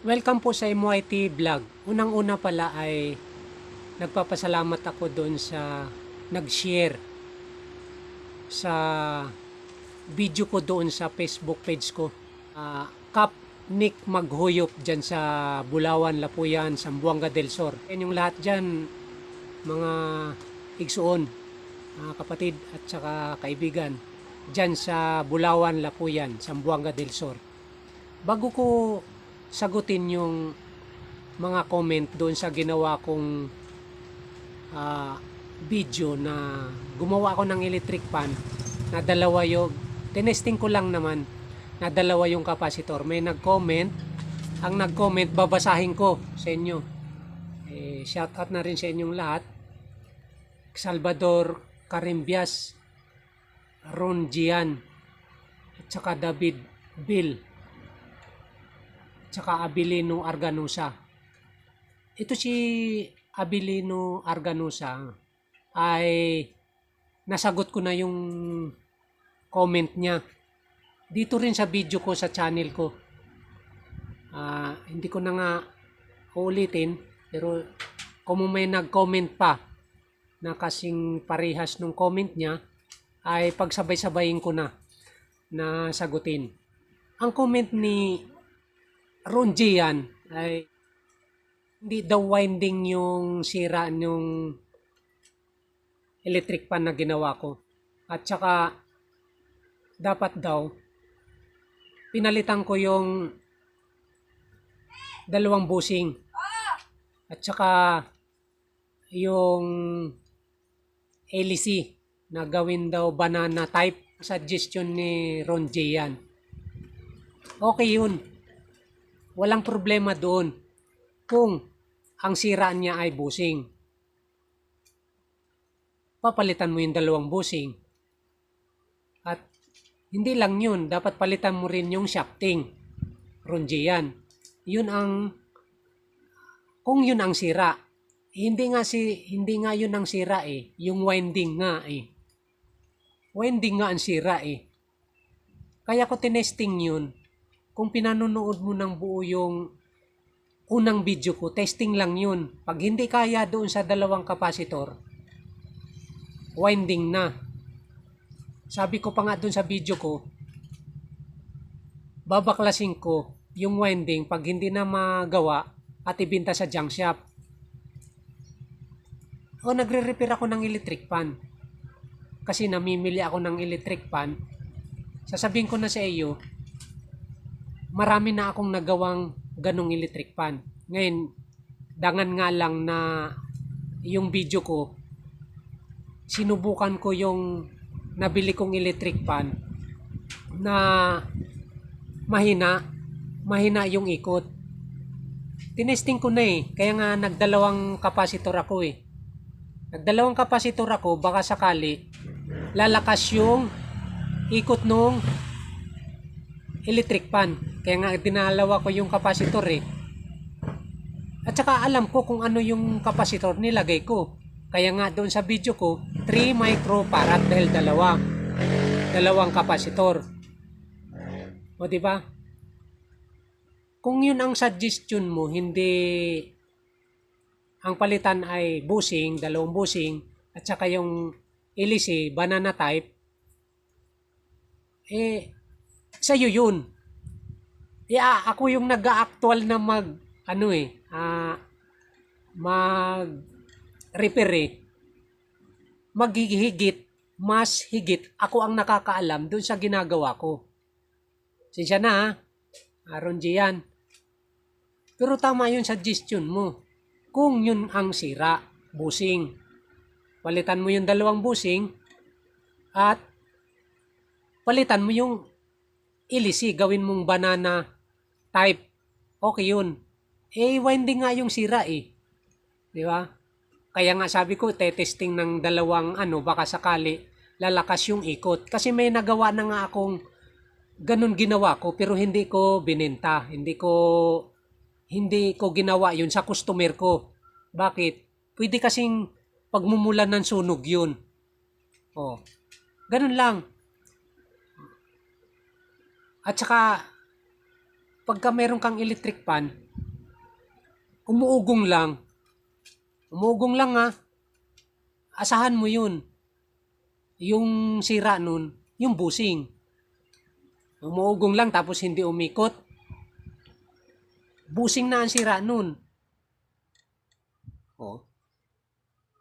Welcome po sa MYT Vlog. Unang-una pala ay nagpapasalamat ako doon sa nag-share sa video ko doon sa Facebook page ko. Ah, Kap Nick Maghuyop dyan sa Bulawan, Lapuyan, Sambuanga del Sur. Yan yung lahat dyan, mga igsuon, mga kapatid at saka kaibigan dyan sa Bulawan, Lapuyan, Sambuanga del Sur. Bago ko sagutin yung mga comment doon sa ginawa kong ah, video na gumawa ako ng electric fan na dalawa yung tinesting ko lang naman na dalawa yung kapasitor may nag-comment. Ang nag-comment babasahin ko sa inyo. Eh, shout out na rin sa inyong lahat. Salvador Carimbias Ron Gian at saka David Bill tsaka Abilino Arganusa. Ito si Abilino Arganusa ay nasagot ko na yung comment niya. Dito rin sa video ko sa channel ko. Ah, hindi ko na nga uulitin pero kung may nag-comment pa na kasing parehas nung comment niya ay pagsabay-sabayin ko na na sagutin. Ang comment ni Ron Gian ay hindi daw winding yung sira yung electric pan na ginawa ko. At saka dapat daw pinalitan ko yung dalawang busing. At saka yung LC na gawin daw banana type suggestion ni Ron Gian. Okay yun walang problema doon kung ang sira niya ay busing. Papalitan mo yung dalawang busing. At hindi lang yun, dapat palitan mo rin yung shafting. Ronji yan. Yun ang, kung yun ang sira. Hindi nga si hindi nga yun ang sira eh, yung winding nga eh. Winding nga ang sira eh. Kaya ko tinesting yun kung pinanonood mo ng buo yung unang video ko, testing lang yun. Pag hindi kaya doon sa dalawang kapasitor, winding na. Sabi ko pa nga doon sa video ko, babaklasin ko yung winding pag hindi na magawa at ibinta sa junk shop. O nagre-repair ako ng electric pan. Kasi namimili ako ng electric pan. Sasabihin ko na sa iyo, marami na akong nagawang ganong electric pan. Ngayon, dangan nga lang na yung video ko, sinubukan ko yung nabili kong electric pan na mahina, mahina yung ikot. Tinesting ko na eh, kaya nga nagdalawang kapasitor ako eh. Nagdalawang kapasitor ako, baka sakali, lalakas yung ikot nung electric pan. Kaya nga dinalawa ko yung kapasitor eh. At saka alam ko kung ano yung kapasitor nilagay ko. Kaya nga doon sa video ko, 3 microfarad dahil dalawa. Dalawang kapasitor. O di ba? Kung yun ang suggestion mo, hindi ang palitan ay busing, dalawang busing, at saka yung LC, banana type, eh, sa'yo yun. Yeah, ako yung nag-actual na mag, ano eh, ah, mag repair eh. Maghihigit, mas higit, ako ang nakakaalam dun sa ginagawa ko. Sinsya na ha, Aaron G yan. Pero tama yung suggestion mo. Kung yun ang sira, busing. Palitan mo yung dalawang busing at palitan mo yung ilisi, gawin mong banana type. Okay yun. Eh, winding nga yung sira eh. Di ba? Kaya nga sabi ko, testing ng dalawang ano, baka sakali lalakas yung ikot. Kasi may nagawa na nga akong ganun ginawa ko pero hindi ko binenta. Hindi ko hindi ko ginawa yun sa customer ko. Bakit? Pwede kasing pagmumulan ng sunog yun. Oh. Ganun lang. At saka pagka meron kang electric pan, umuugong lang. Umuugong lang ha. Asahan mo yun. Yung sira nun, yung busing. Umuugong lang tapos hindi umikot. Busing na ang sira nun. Oh.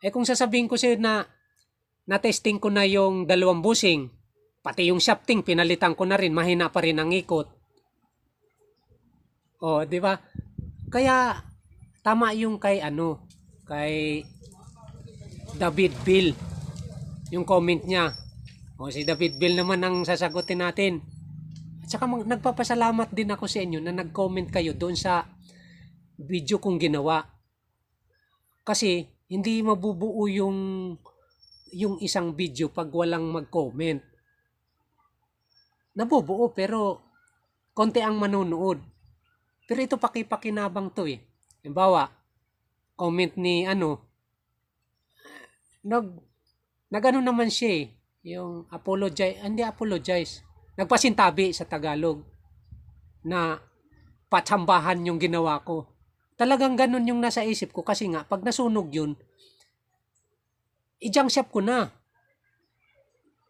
Eh kung sasabihin ko sa'yo na na-testing ko na yung dalawang busing, pati yung shafting, pinalitan ko na rin, mahina pa rin ang ikot. Oh, di ba? Kaya tama yung kay ano, kay David Bill. Yung comment niya. O si David Bill naman ang sasagutin natin. At saka mag- nagpapasalamat din ako sa inyo na nag-comment kayo doon sa video kong ginawa. Kasi hindi mabubuo yung yung isang video pag walang mag-comment. Nabubuo pero konti ang manonood. Pero ito pakipakinabang to eh. Halimbawa, comment ni ano, nag, nagano naman siya eh, yung apologize, hindi apologize, nagpasintabi sa Tagalog na patsambahan yung ginawa ko. Talagang ganun yung nasa isip ko kasi nga, pag nasunog yun, shop ko na.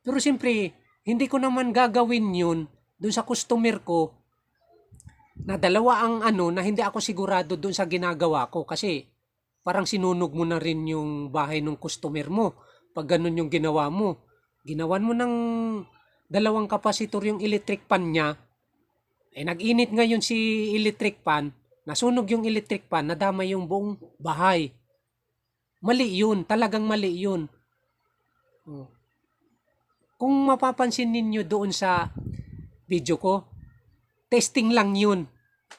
Pero siyempre, hindi ko naman gagawin yun dun sa customer ko na dalawa ang ano na hindi ako sigurado dun sa ginagawa ko kasi parang sinunog mo na rin yung bahay ng customer mo pag ganun yung ginawa mo. Ginawan mo ng dalawang kapasitor yung electric pan niya, eh nag-init ngayon si electric pan, nasunog yung electric pan, nadama yung buong bahay. Mali yun, talagang mali yun. Oh. Kung mapapansin ninyo doon sa video ko, testing lang yun.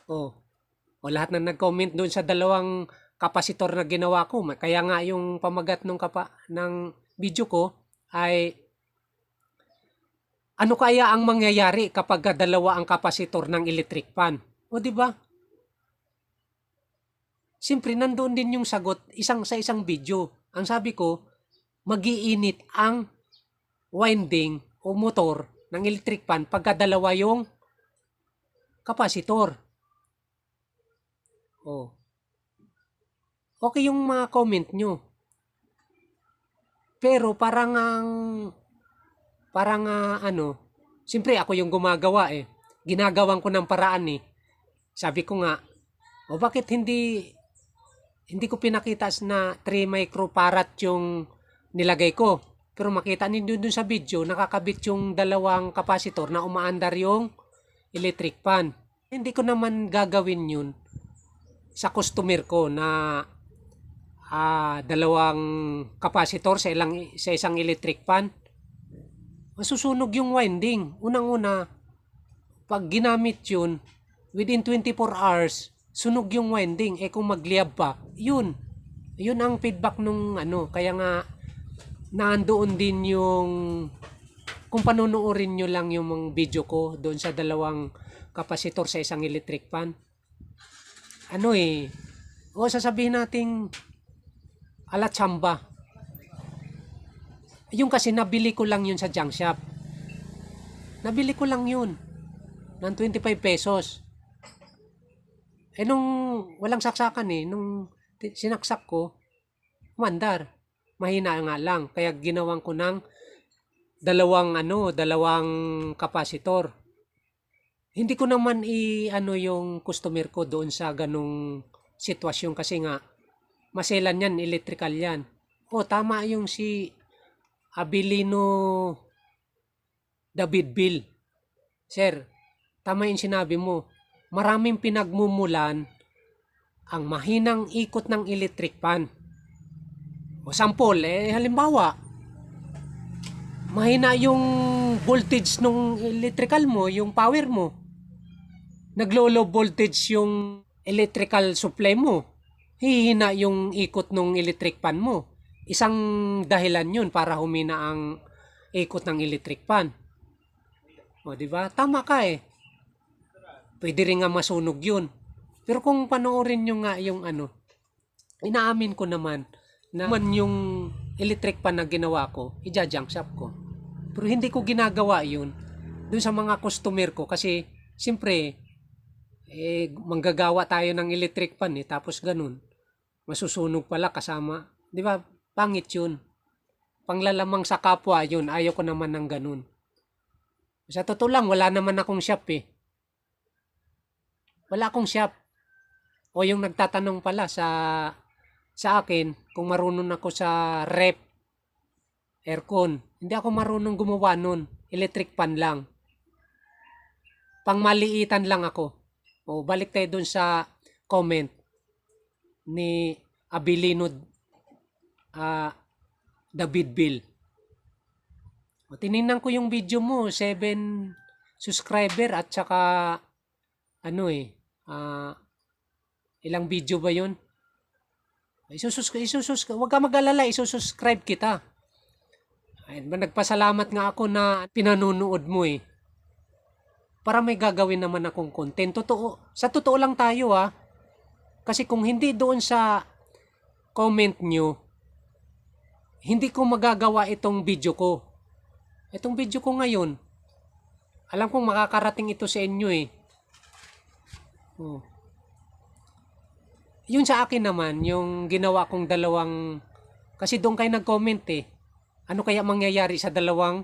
Oh. O lahat na nag-comment doon sa dalawang kapasitor na ginawa ko. Kaya nga yung pamagat ng kapa ng video ko ay ano kaya ang mangyayari kapag dalawa ang kapasitor ng electric fan? O di ba? Siyempre, nandoon din yung sagot isang sa isang video. Ang sabi ko, magiinit ang winding o motor ng electric fan pagka dalawa yung kapasitor. Oh. Okay yung mga comment nyo. Pero parang ang parang ah, ano, siyempre ako yung gumagawa eh. Ginagawan ko ng paraan eh. Sabi ko nga, o bakit hindi hindi ko pinakita na 3 microfarad yung nilagay ko. Pero makita ninyo dun sa video, nakakabit yung dalawang kapasitor na umaandar yung electric fan. Hindi ko naman gagawin yun sa customer ko na ah, dalawang kapasitor sa ilang sa isang electric fan. Masusunog yung winding. Unang-una, pag ginamit yun, within 24 hours, sunog yung winding. Eh kung magliyab pa, yun. Yun ang feedback nung ano. Kaya nga, nandoon din yung kung panunuorin nyo lang yung mga video ko doon sa dalawang kapasitor sa isang electric fan. Ano eh, o sasabihin nating ala tsamba. Yung kasi nabili ko lang yun sa junk shop. Nabili ko lang yun ng 25 pesos. Eh nung walang saksakan eh, nung sinaksak ko, umandar. Mahina nga lang. Kaya ginawan ko ng dalawang ano, dalawang kapasitor. Hindi ko naman i ano yung customer ko doon sa ganong sitwasyon kasi nga maselan yan, electrical yan. O tama yung si Abilino David Bill. Sir, tama yung sinabi mo. Maraming pinagmumulan ang mahinang ikot ng electric fan. O sample, eh halimbawa, mahina yung voltage ng electrical mo, yung power mo. Naglo-low voltage yung electrical supply mo. Hihina yung ikot ng electric fan mo. Isang dahilan yun para humina ang ikot ng electric fan. O, di ba? Tama ka eh. Pwede rin nga masunog yun. Pero kung panoorin nyo nga yung ano, inaamin ko naman na man yung electric pan na ginawa ko, ija-junk shop ko. Pero hindi ko ginagawa yun dun sa mga customer ko kasi siyempre Eh, manggagawa tayo ng electric pan eh, tapos ganun. Masusunog pala kasama. Di ba? Pangit yun. Panglalamang sa kapwa yun. Ayaw ko naman ng ganun. Sa totoo lang, wala naman akong shop eh. Wala akong shop. O yung nagtatanong pala sa sa akin kung marunong ako sa rep aircon. Hindi ako marunong gumawa nun. Electric pan lang. Pangmaliitan lang ako. O balik tayo dun sa comment ni Abilino ah David Bill. O, tiningnan ko yung video mo, 7 subscriber at saka ano eh, ah ilang video ba yun? Isusus, isusus, wag ka mag-alala, isusubscribe kita. Ay, ba, nagpasalamat nga ako na pinanunood mo eh. Para may gagawin naman akong content. Totoo, sa totoo lang tayo ah. Kasi kung hindi doon sa comment nyo, hindi ko magagawa itong video ko. Itong video ko ngayon, alam kong makakarating ito sa inyo eh. Oh. Yun sa akin naman, yung ginawa kong dalawang, kasi doon kayo nag-comment eh, ano kaya mangyayari sa dalawang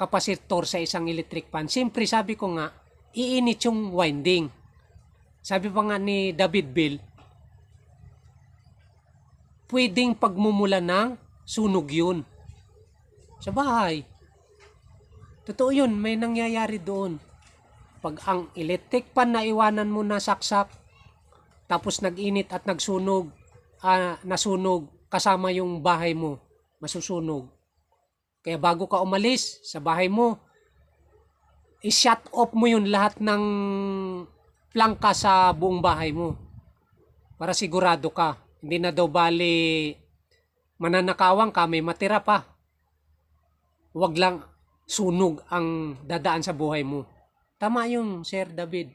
kapasitor sa isang electric fan? Siyempre sabi ko nga, iinit yung winding. Sabi pa nga ni David Bill, pwedeng pagmumula ng sunog yun. Sa bahay. Totoo yun, may nangyayari doon. Pag ang electric pan na iwanan mo na saksak, tapos nag-init at nagsunog, ah, nasunog kasama yung bahay mo, masusunog. Kaya bago ka umalis sa bahay mo, i-shut off mo yun lahat ng plangka sa buong bahay mo. Para sigurado ka. Hindi na daw bali mananakawang ka, may matira pa. Huwag lang sunog ang dadaan sa buhay mo. Tama yung Sir David.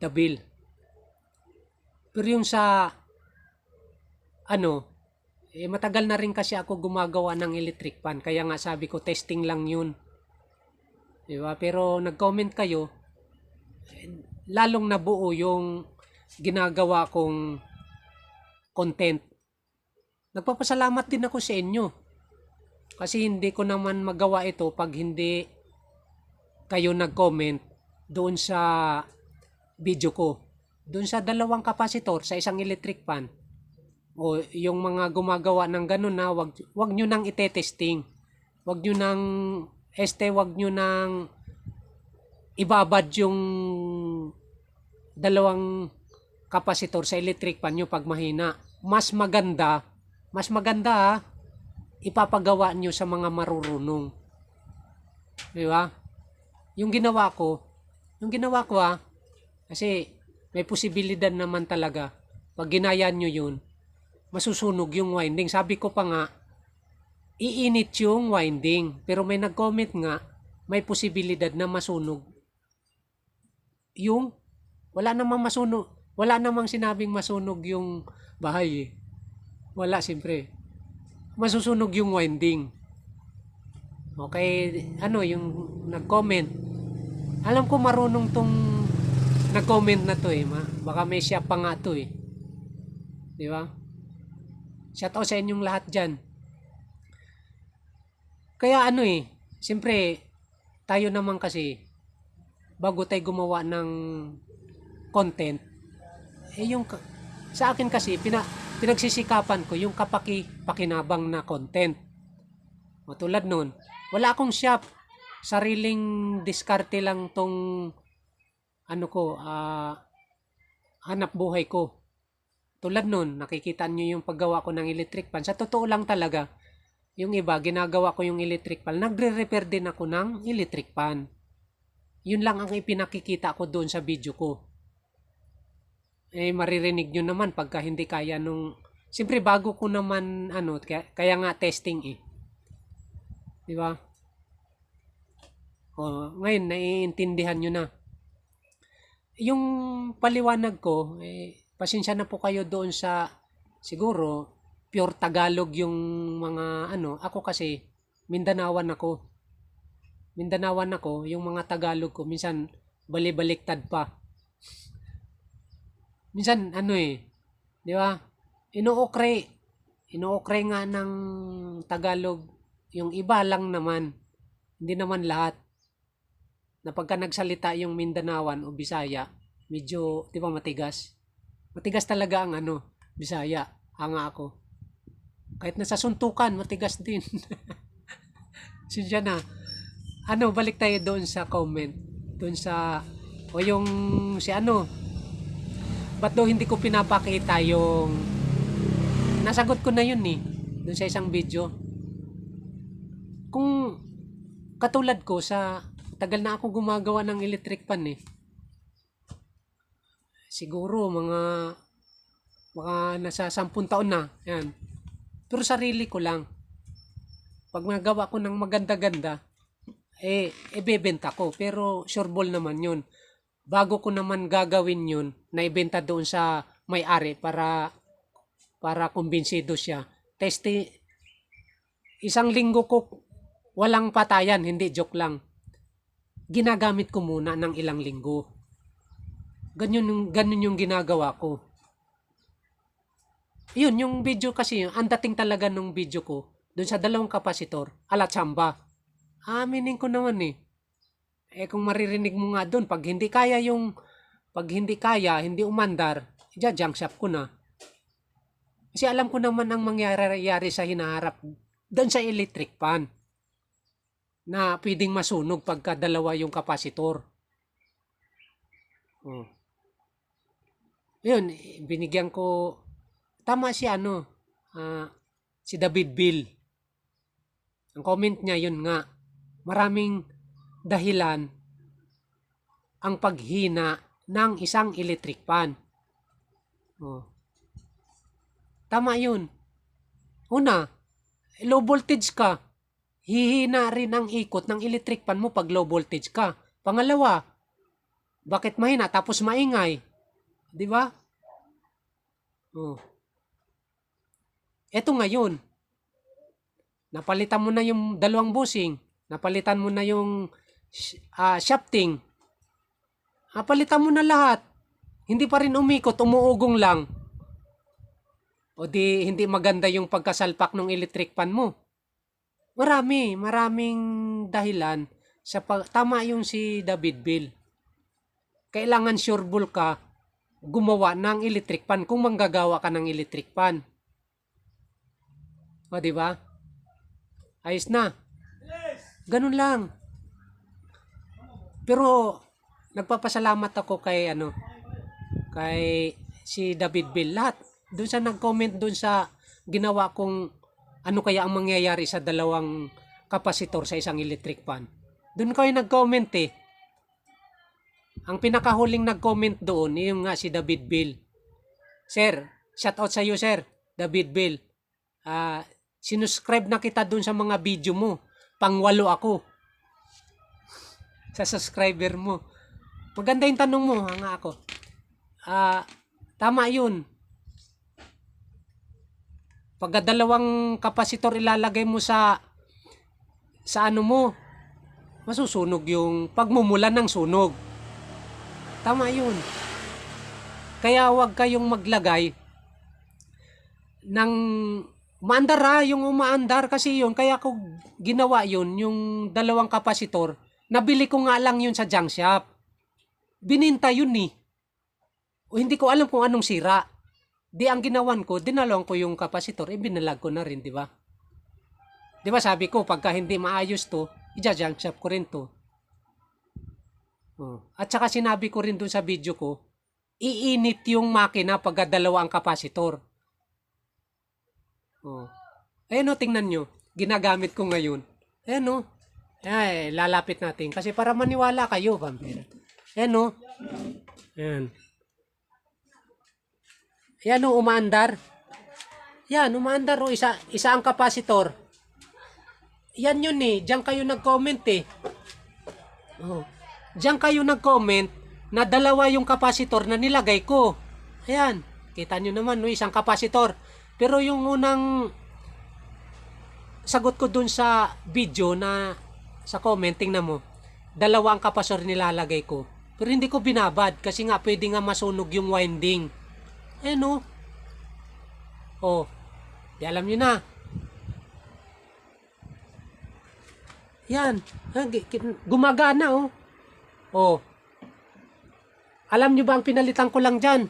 Dabil. Pero yung sa ano, eh matagal na rin kasi ako gumagawa ng electric fan. Kaya nga sabi ko testing lang yun. Di ba? Pero nag-comment kayo, lalong nabuo yung ginagawa kong content. Nagpapasalamat din ako sa inyo. Kasi hindi ko naman magawa ito pag hindi kayo nag-comment doon sa video ko. Doon sa dalawang kapasitor sa isang electric fan. O yung mga gumagawa ng ganun na wag, wag nyo nang itetesting. Wag nyo nang este wag nyo nang ibabad yung dalawang kapasitor sa electric fan nyo pag mahina. Mas maganda, mas maganda ha, ipapagawa nyo sa mga marurunong. Di ba? Yung ginawa ko, yung ginawa ko ha, kasi may posibilidad naman talaga, pag ginaya nyo yun, masusunog yung winding. Sabi ko pa nga, iinit yung winding. Pero may nag-comment nga, may posibilidad na masunog. Yung, wala namang masunog, wala namang sinabing masunog yung bahay eh. Wala, siyempre. Masusunog yung winding. Okay, ano, yung nag-comment. Alam ko marunong tong nag-comment na to eh. Ma. Baka may siya pa nga to eh. Di ba? Shout out sa inyong lahat dyan. Kaya ano eh, siyempre, tayo naman kasi, bago tayo gumawa ng content, eh yung, sa akin kasi, pina, pinagsisikapan ko yung kapaki-pakinabang na content. O tulad nun, wala akong shop. Sariling diskarte lang tong ano ko, ah hanap buhay ko. Tulad nun, nakikita nyo yung paggawa ko ng electric pan. Sa totoo lang talaga, yung iba, ginagawa ko yung electric pan. Nagre-repair din ako ng electric pan. Yun lang ang ipinakikita ko doon sa video ko. Eh, maririnig nyo naman pagka hindi kaya nung... Siyempre, bago ko naman, ano, kaya, kaya nga testing eh. Di ba? O, ngayon, naiintindihan nyo na. Yung paliwanag ko, eh, pasensya na po kayo doon sa, siguro, pure Tagalog yung mga, ano, ako kasi, Mindanawan ako. Mindanawan ako, yung mga Tagalog ko, minsan, balibaliktad pa. Minsan, ano eh, di ba? Inookre, inookre nga ng Tagalog, yung iba lang naman, hindi naman lahat. Na pagka nagsalita yung Mindanawan o Bisaya, medyo, di ba matigas? Matigas talaga ang ano, Bisaya, hanga ako. Kahit nasa suntukan, matigas din. Sinsya na. Ano, balik tayo doon sa comment. Doon sa, o yung, si ano, ba't daw hindi ko pinapakita yung, nasagot ko na yun eh, doon sa isang video. Kung, katulad ko sa, tagal na ako gumagawa ng electric pan eh. Siguro, mga, mga nasa 10 taon na, yan. Pero sarili ko lang. Pag nagawa ko ng maganda-ganda, eh, ibebenta ko. Pero sure ball naman yun. Bago ko naman gagawin yun, na ibenta doon sa may-ari para para kumbinsido siya. Testi, isang linggo ko walang patayan, hindi joke lang. Ginagamit ko muna ng ilang linggo. Ganyan yung, ganyan yung ginagawa ko. Yun, yung video kasi, ang dating talaga nung video ko, dun sa dalawang kapasitor, ala tsamba. Aminin ko naman eh. Eh kung maririnig mo nga dun, pag hindi kaya yung, pag hindi kaya, hindi umandar, junk shop ko na. Kasi alam ko naman ang mangyayari sa hinaharap doon sa electric pan na pwedeng masunog pagka dalawa yung kapasitor. Oh. Yun, binigyan ko tama si ano, ah, si David Bill. Ang comment niya yun nga, maraming dahilan ang paghina ng isang electric pan. Oh. Tama yun. Una, low voltage ka. Hihina rin ang ikot ng electric pan mo pag low voltage ka. Pangalawa, bakit mahina tapos maingay? Di ba? Oh. Eto ngayon, napalitan mo na yung dalawang busing, napalitan mo na yung uh, shafting, napalitan mo na lahat. Hindi pa rin umikot, umuugong lang. O di hindi maganda yung pagkasalpak ng electric pan mo. Marami, maraming dahilan sa pag, tama yung si David Bill. Kailangan sureball ka gumawa ng electric pan kung manggagawa ka ng electric pan. O, di ba? Ayos na. Ganun lang. Pero, nagpapasalamat ako kay, ano, kay si David Bill. Lahat, doon sa nag-comment doon sa ginawa kong ano kaya ang mangyayari sa dalawang kapasitor sa isang electric pan. Doon kayo nag-comment eh. Ang pinakahuling nag-comment doon, yung nga si David Bill. Sir, shout out sa iyo sir, David Bill. Uh, sinuscribe na kita doon sa mga video mo. Pangwalo ako. sa subscriber mo. Maganda yung tanong mo, nga ako. Uh, tama yun. Pagka dalawang kapasitor ilalagay mo sa sa ano mo, masusunog yung pagmumulan ng sunog. Tama yun. Kaya wag kayong maglagay ng maandar ha, yung umaandar kasi yun. Kaya ko ginawa yun, yung dalawang kapasitor. Nabili ko nga lang yun sa junk shop. Bininta yun eh. O hindi ko alam kung anong sira. Di ang ginawan ko, dinalawang ko yung kapasitor, eh binalag ko na rin, di ba? Di ba sabi ko, pagka hindi maayos to, ija-junk shop ko rin to. Oh. At saka sinabi ko rin dun sa video ko, iinit yung makina pagka dalawa ang kapasitor. Oh. Ayan o, tingnan nyo. Ginagamit ko ngayon. Ayan o. Ay, lalapit natin. Kasi para maniwala kayo, vampire. Ayan o. Ayan. Yan o, umaandar. Yan, umaandar o. Isa, isa ang kapasitor. Yan yun eh. Diyan kayo nag-comment eh. Oh. Diyan kayo nag-comment na dalawa yung kapasitor na nilagay ko. Ayan. Kita nyo naman, no, isang kapasitor. Pero yung unang sagot ko dun sa video na sa commenting na mo, dalawa ang kapasitor nilalagay ko. Pero hindi ko binabad kasi nga pwede nga masunog yung winding. Ayan o. Oh. Di alam nyo na. Yan. Ah, Gumagana oh. Oh. Alam nyo ba ang pinalitan ko lang dyan?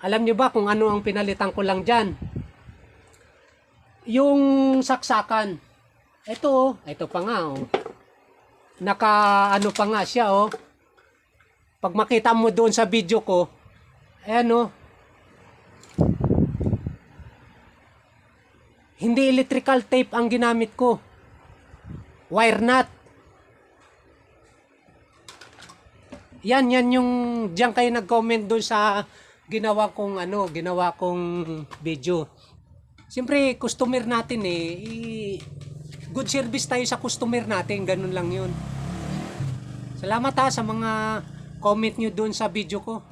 Alam nyo ba kung ano ang pinalitan ko lang dyan? Yung saksakan. Ito oh. Ito pa nga oh. Naka ano pa nga siya oh. Pag makita mo doon sa video ko, ayan oh. Hindi electrical tape ang ginamit ko. Wire nut. Yan, yan yung diyan kayo nag-comment doon sa ginawa kong ano, ginawa kong video. Siyempre, customer natin eh. Good service tayo sa customer natin, ganun lang yun. Salamat ha sa mga comment nyo doon sa video ko.